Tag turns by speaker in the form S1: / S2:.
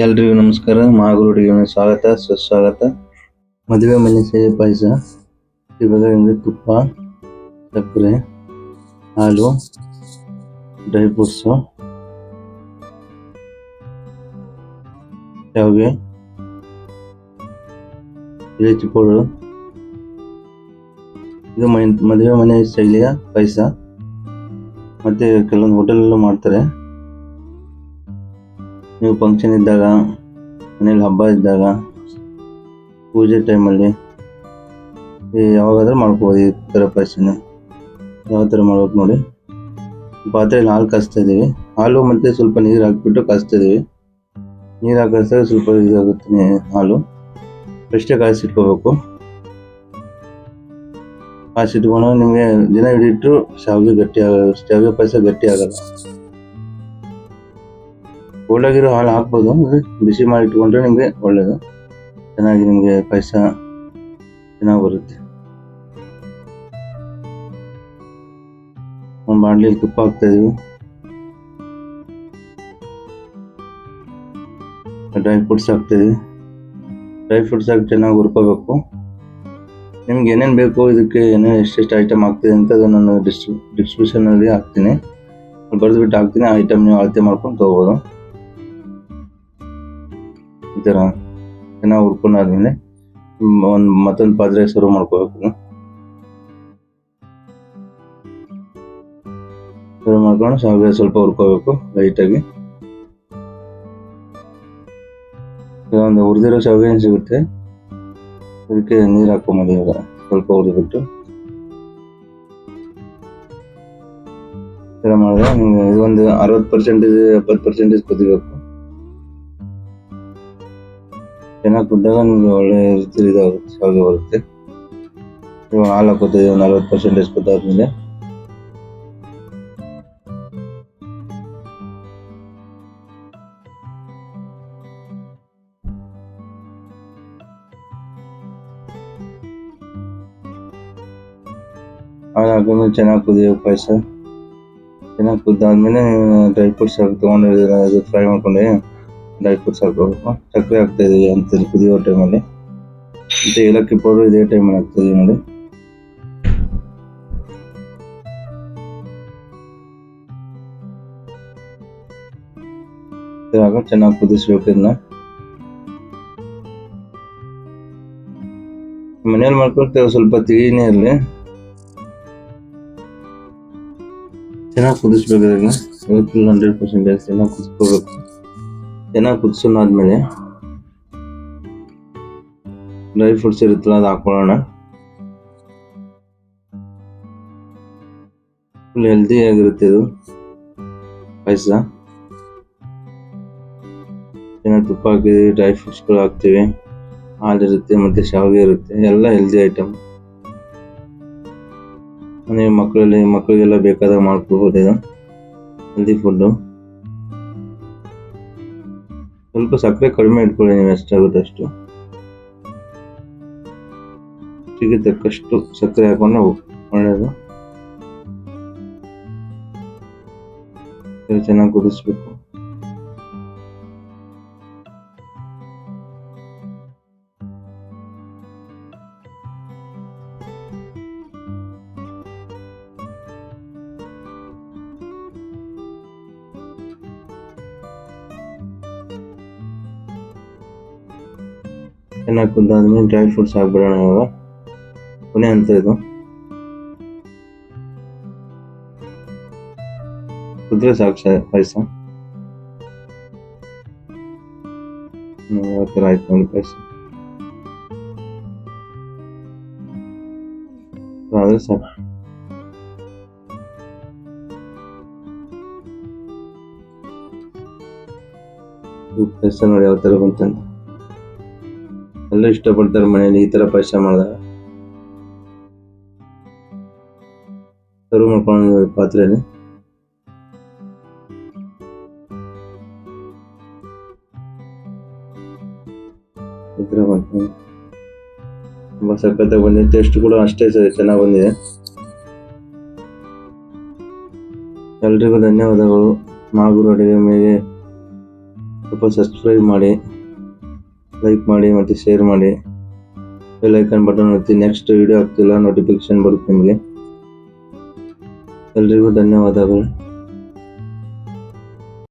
S1: ಎಲ್ರಿಗೂ ನಮಸ್ಕಾರ. ಮಾಗುರುಡಿಗೆ ಸ್ವಾಗತ, ಸುಸ್ವಾಗತ. ಮದುವೆ ಮನೆ ಸೇವೆ ಪಾಯಸ. ಇವಾಗ ತುಪ್ಪ, ಸಕ್ಕರೆ, ಹಾಲು, ಡ್ರೈ ಫ್ರೂಟ್ಸು. ಶಾವಿಗೆ ಇಳಿಚಿ ಪೌಡರ್. ಇದು ಮದುವೆ ಮನೆ ಶೈಲಿಯ ಪಾಯಸ. ಮತ್ತೆ ಕೆಲವೊಂದು ಹೋಟೆಲಲ್ಲೂ ಮಾಡ್ತಾರೆ. ನೀವು ಫಂಕ್ಷನ್ ಇದ್ದಾಗ, ಮನೇಲಿ ಹಬ್ಬ ಇದ್ದಾಗ, ಪೂಜೆ ಟೈಮಲ್ಲಿ ಯಾವಾಗಾದ್ರೂ ಮಾಡ್ಕೋಬೋದು ಈ ಥರ ಪಾಯಸನ ಯಾವ ಥರ ಮಾಡ್ಬೇಕು ನೋಡಿ. ಪಾತ್ರೆಯಲ್ಲಿ ಹಾಲು ಕಾಯಿಸ್ತಾ ಇದ್ದೀವಿ ಹಾಲು ಮತ್ತು ಸ್ವಲ್ಪ ನೀರು ಹಾಕಿಬಿಟ್ಟು ಕಾಯಿಸ್ತಾ ಇದ್ದೀವಿ ನೀರು ಹಾಕಿಸ್ದಾಗ ಸ್ವಲ್ಪ ಇದಾಗುತ್ತೆ ಹಾಲು. ಫ್ರೆಶ್ಟೇ ಕಾಯಿಸಿಟ್ಕೋಬೇಕು ಕಾಯಿಸಿಟ್ಕೊಂಡು ನಿಮಗೆ ದಿನ ಹಿಡಿಟ್ಟು ಶಾವಿಗೆ ಗಟ್ಟಿ ಆಗ ಶಾವಿಗೆ ಪಾಯಸ ಗಟ್ಟಿ ಆಗಲ್ಲ. ಕೋಲ್ಡಾಗಿರೋ ಹಾಲು ಹಾಕ್ಬೋದು. ಬಿಸಿ ಮಾಡಿ ಇಟ್ಕೊಂಡ್ರೆ ನಿಮಗೆ ಒಳ್ಳೇದು. ಚೆನ್ನಾಗಿ ನಿಮಗೆ ಪಾಯಸ ಚೆನ್ನಾಗಿ ಬರುತ್ತೆ. ಒಂದು ಬಾಣಲಿಯಲ್ಲಿ ತುಪ್ಪ ಹಾಕ್ತಾ ಇದೀವಿ. ಡ್ರೈ ಫ್ರೂಟ್ಸ್ ಹಾಕ್ತಾ ಇದೀವಿ. ಡ್ರೈ ಫ್ರೂಟ್ಸ್ ಹಾಕಿ ಚೆನ್ನಾಗಿ ಹುರ್ಕೋಬೇಕು. ನಿಮ್ಗೆ ಏನೇನು ಬೇಕು ಇದಕ್ಕೆ ಏನೇನು ಎಷ್ಟೆಷ್ಟು ಐಟಮ್ ಆಗ್ತಿದೆ ಅಂತ ಅದನ್ನು ನಾನು ಡಿಸ್ಟ್ರಿ ಡಿಸ್ಕ್ರಿಪ್ಷನಲ್ಲಿ ಹಾಕ್ತೀನಿ. ಬರೆದ್ಬಿಟ್ಟು ಹಾಕ್ತೀನಿ. ಆ ಐಟಮ್ ನೀವು ಅಳತೆ ಮಾಡ್ಕೊಂಡು ತೊಗೋಬೋದು. ಈ ಥರ ಚೆನ್ನಾಗಿ ಹುರ್ಕೊಂಡಾದ್ಮೇಲೆ ಒಂದು ಮತ್ತೊಂದು ಪಾತ್ರೆ ಶುರು ಮಾಡ್ಕೋಬೇಕು. ಶುರು ಮಾಡ್ಕೊಂಡು ಶಾವಿಗೆ ಸ್ವಲ್ಪ ಹುರ್ಕೋಬೇಕು ಲೈಟಾಗಿ ಒಂದು ಹುರಿದಿರೋ ಶಾವಿಗೆ ಸಿಗುತ್ತೆ? ಅದಕ್ಕೆ ನೀರು ಹಾಕೊಂಬೋದು ಇವಾಗ, ಸ್ವಲ್ಪ ಹುರಿದ್ಬಿಟ್ಟು. ಥರ ಮಾಡಿದ್ರೆ ನಿಮಗೆ ಇದೊಂದು ಅರವತ್ತು ಪರ್ಸೆಂಟೇಜ್ ಎಪ್ಪತ್ತು ಪರ್ಸೆಂಟೇಜ್ ಕುದಿಬೇಕು. ಚೆನ್ನಾಗಿ ಕುದ್ದಾಗ ನಿಮಗೆ ಒಳ್ಳೆ ರೀತಿ ಇದಾಗುತ್ತೆ ಶಾವಿಗೆ ಬರುತ್ತೆ. ಇವಾಗ ಹಾಲು ಹಾಕೋತಿದ್ದೀವಿ ನಲ್ವತ್ತು ಪರ್ಸೆಂಟೇಜ್ ಕುದ್ದಾದ್ಮೇಲೆ ಹಾಲು ಹಾಕಿದ್ಮೇಲೆ ಚೆನ್ನಾಗಿ ಕುದಿಯೋ ಪಾಯಸ. ಚೆನ್ನಾಗಿ ಕುದ್ದಾದ್ಮೇಲೆ ಡ್ರೈ ಫ್ರೂಟ್ಸ್ ಹಾಕಿ ತೊಗೊಂಡಿದ್ದೀರ ಅದು ಫ್ರೈ ಮಾಡ್ಕೊಂಡೆ. ಡ್ರೈ ಫ್ರೂಟ್ಸ್ ಹಾಕೋಬೇಕು ಸಕ್ಕರೆ ಹಾಕ್ತಾ ಇದೀವಿ ಅಂತ ಕುದಿಯೋ ಟೈಮಲ್ಲಿ ಮತ್ತೆ ಏಲಕ್ಕಿ ಪೌಡರ್ ಇದೇ ಟೈಮಲ್ಲಿ ಹಾಕ್ತಾ ಇದೀವಿ ನೋಡಿ. ಇವಾಗ ಚೆನ್ನಾಗಿ ಕುದಿಸ್ಬೇಕು ಇದನ್ನ. ಮನೇಲಿ ಮಾಡ್ಕೊಳ್ತೇವೆ ಸ್ವಲ್ಪ ತಿಳಿನೇ ಇರಲಿ. ಚೆನ್ನಾಗಿ ಕುದಿಸ್ಬೇಕು ಇದನ್ನ. ಹಂಡ್ರೆಡ್ ಪರ್ಸೆಂಟೇಜ್ ಚೆನ್ನಾಗಿ ಕುದಿಸ್ಕೋಬೇಕು ಚೆನ್ನಾಗಿ ಕುದಿಸೋಣಾದ್ಮೇಲೆ ಡ್ರೈ ಫ್ರೂಟ್ಸ್ ಇರುತ್ತಲ್ಲ ಅದು ಹಾಕೊಳ್ಳೋಣ. ಫುಲ್ ಹೆಲ್ದಿ ಆಗಿರುತ್ತೆ ಇದು ಪಾಯಸ. ಚೆನ್ನಾಗಿ ತುಪ್ಪ ಹಾಕಿದ್ದೀವಿ ಡ್ರೈ ಫ್ರೂಟ್ಸ್ಗಳು ಹಾಕ್ತೀವಿ. ಹಾಲು ಇರುತ್ತೆ ಮತ್ತೆ ಶಾವಿಗೆ ಇರುತ್ತೆ, ಎಲ್ಲ ಹೆಲ್ದಿ ಐಟಮ್ ಮನೆ ಮಕ್ಕಳಲ್ಲಿ ಮಕ್ಕಳಿಗೆಲ್ಲ ಬೇಕಾದಾಗ ಮಾಡ್ಕೊಬಹುದು ಇದು. ಹೆಲ್ದಿ ಫುಡ್ಡು ಸ್ವಲ್ಪ ಸಕ್ಕರೆ ಕಡಿಮೆ ಇಟ್ಕೊಳ್ಳಿ ನೀವು ಎಷ್ಟಾಗುತ್ತೆ ಅಷ್ಟು ರುಚಿಗೆ ತಕ್ಕಷ್ಟು ಸಕ್ಕರೆ ಹಾಕೊಂಡು ಒಳ್ಳೆಯದು ಚೆನ್ನಾಗಿ ಕುದಿಸ್ಬೇಕು. ಚೆನ್ನಾಗಿ ಕುದ್ದಾದ್ಮೇಲೆ ಡ್ರೈ ಫ್ರೂಟ್ಸ್ ಹಾಕ್ಬಿಡೋಣ ಇವಾಗ ಕೊನೆ ಅಂತ ಇದು ಕುದ್ರೆ ಸಾಕು ಶ- ಪಾಯಸ ಹ್ಮ್, ಯಾವ ಥರ ಆಯ್ತು ನೋಡಿ ಪಾಯಸ ಆದ್ರೆ ಸಾಕು ಈ ಪಾಯಸ ನೋಡಿ ಯಾವ ಥರ ಬಂತಂತ ಎಲ್ಲ ಇಷ್ಟಪಡ್ತಾರೆ ಮನೇಲಿ ಈ ತರ ಪಾಯಸ ಮಾಡಿದಾಗ. ಸರ್ವ್ ಮಾಡ್ಕೊಂಡು ಪಾತ್ರೆಯಲ್ಲಿ. ಈ ಥರ ತುಂಬಾ ಸಖತ್ತಾಗಿ ಬಂದಿದೆ. ಟೇಸ್ಟ್ ಕೂಡ ಅಷ್ಟೇ ಸರಿ ಚೆನ್ನಾಗಿ ಬಂದಿದೆ. ಎಲ್ರಿಗೂ ಧನ್ಯವಾದಗಳು. ಮಾಗುರು ಅಡುಗೆ ಮೇಲೆ ಸ್ವಲ್ಪ ಸಬ್ಸ್ಕ್ರೈಬ್ ಮಾಡಿ. ಲೈಕ್ ಮಾಡಿ ಮತ್ತು ಶೇರ್ ಮಾಡಿ. ಬೆಲ್ ಐಕಾನ್ ಬಟನ್ ಒತ್ತಿ ನೆಕ್ಸ್ಟ್ ವಿಡಿಯೋ ಆಗ್ತಿಲ್ಲ ನೋಟಿಫಿಕೇಶನ್ ಬರುತ್ತೆ ನಿಮಗೆ. ಎಲ್ರಿಗೂ ಧನ್ಯವಾದಗಳು.